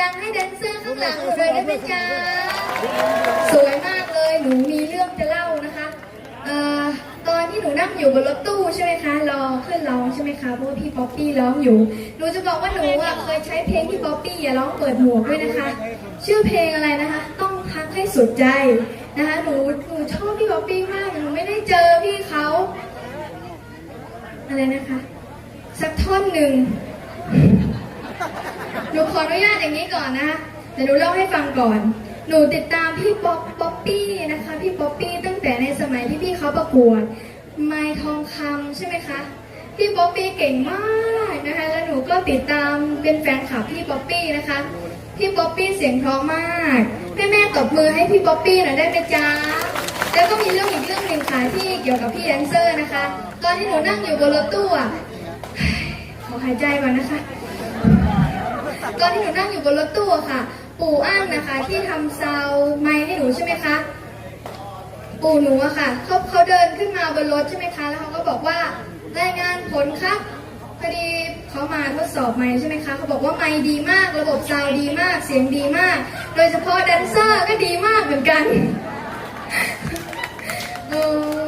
ดังให้แดนเซอร์ข้างหลังหนูเลยได้ไหมจ๊ะสวยมากเลยหนูมีเรื่องจะเล่านะคะเอ่อตอนที่หนูนั่งอยู่บนรถตู้ใช่ไหมคะรอขึ้นร้องใช่ไหมคะเพราะว่าพี่ป๊อปปี้ร้องอยู่หนูจะบอกว่าหนูอะเคยใช้เพลงพี่ป๊อปปี้อย่าร้องเปิดหมวกด้วยนะคะ ชื่อเพลงอะไรนะคะ ต้องพักให้สุดใจนะคะหนูหนูชอบพี่ป๊อปปี้มากหนูไม่ได้เจอพี่เขาอะไรนะคะ สักท่อนหนึ่ง นูขออนุญาตอย่างนี้ก่อนนะคะเดี๋ยวหนูเล่าให้ฟังก่อน หนูติดตามพี่ป๊อปป๊อปปี้นะคะ พี่ป๊อปปี้ตั้งแต่ในสมัยที่พี่เขาประกวดไม้ทองคำใช่ไหมคะพี่ป๊อปปี้เก่งมากนะคะ แล้วหนูก็ติดตามเป็นแฟนคลับพี่ป๊อปปี้นะคะ พี่ป๊อปปี้เสียงเพราะมากแม่แม่ตบมือให้พี่ป๊อปปี้หน่อยได้ไหมจ๊ะแล้วก็มีเรื่องอีกเรื่องหนึ่งค่ะที่เกี่ยวกับพี่แดนเซอร์นะคะ ตอนที่หนูนั่งอยู่บนรถตู้อะขอหายใจก่อนนะคะ ตอนที่หนูนั่งอยู่บนรถตู้ค่ะ ปู่อ้างนะคะ ที่ทำซาวไมค์ให้หนูใช่ไหมคะ ปู่หนูอะค่ะเขาเขาเดินขึ้นมาบนรถใช่ไหมคะ แล้วเขาก็บอกว่ารายงานผลครับพอดีเขามาทดสอบไมค์ใช่ไหมคะเขาบอกว่าไมค์ดีมาก ระบบซาวด์ดีมาก เสียงดีมาก โดยเฉพาะแดนเซอร์ก็ดีมากเหมือนกันเออ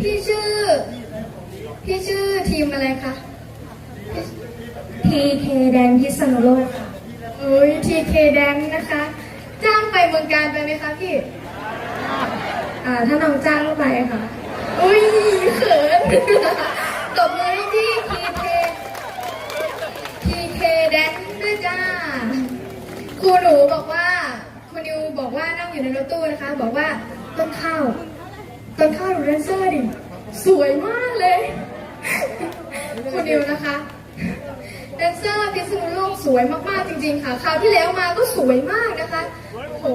พี่ชื่อ พี่ชื่อทีมอะไรคะ TK แดนพิษณุโลกค่ะโอ้ย TK แดนนะคะ จ้างไปเมืองการไปไหมคะพี่ อ่า ถ้าน้องจ้างก็ไปค่ะ อุ้ยเขินตบมือให้พี่ TK TK แดนด้วยจ้า ครูหนูบอกว่าครูนิวบอกว่านั่งอยู่ในรถตู้นะคะ บอกว่าต้นข้าวต้นข้าวดูแดนเซอร์ดิ สวยมากเลย คุณนิวนะคะแดนเซอร์พิษณุโลกสวยมากๆจริง ๆ ค่ะคราวที่แล้วมาก็สวยมากนะคะโอ้โห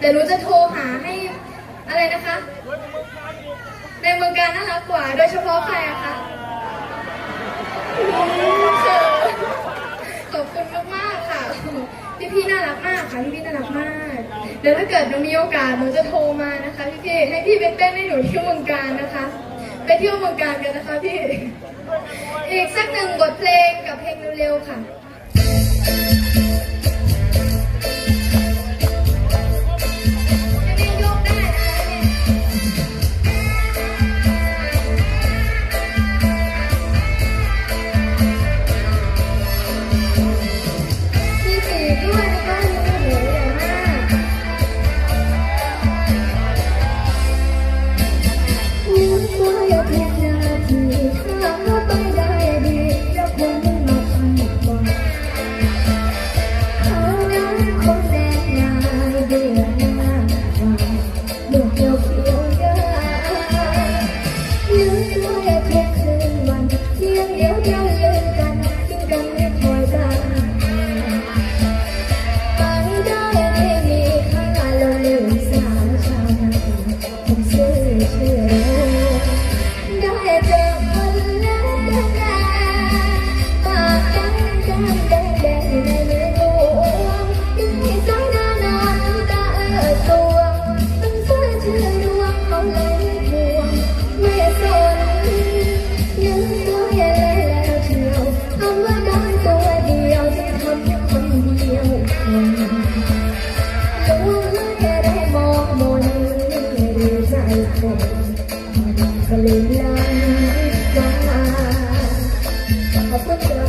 แต่รู้จะโทรหาให้อะไรนะคะ ในเมืองการน่ารักกว่า โดยเฉพาะใครอะคะอืมเขินขอบคุณมากๆค่ะพี่พี่น่ารักมากค่ะพี่พี่น่ารักมากเดี๋ยวถ้าเกิดหนูมีโอกาสหนูจะโทรมานะคะ พี่พี่ให้พี่ไปเต้นให้หนูที่เมืองการนะคะ ไปเที่ยวเมืองการกันนะคะพี่ อีกสักหนึ่งบทเพลงกับเพลงเร็วๆค่ะ ก็เลยล้างมาเอาพวกเรอ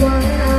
one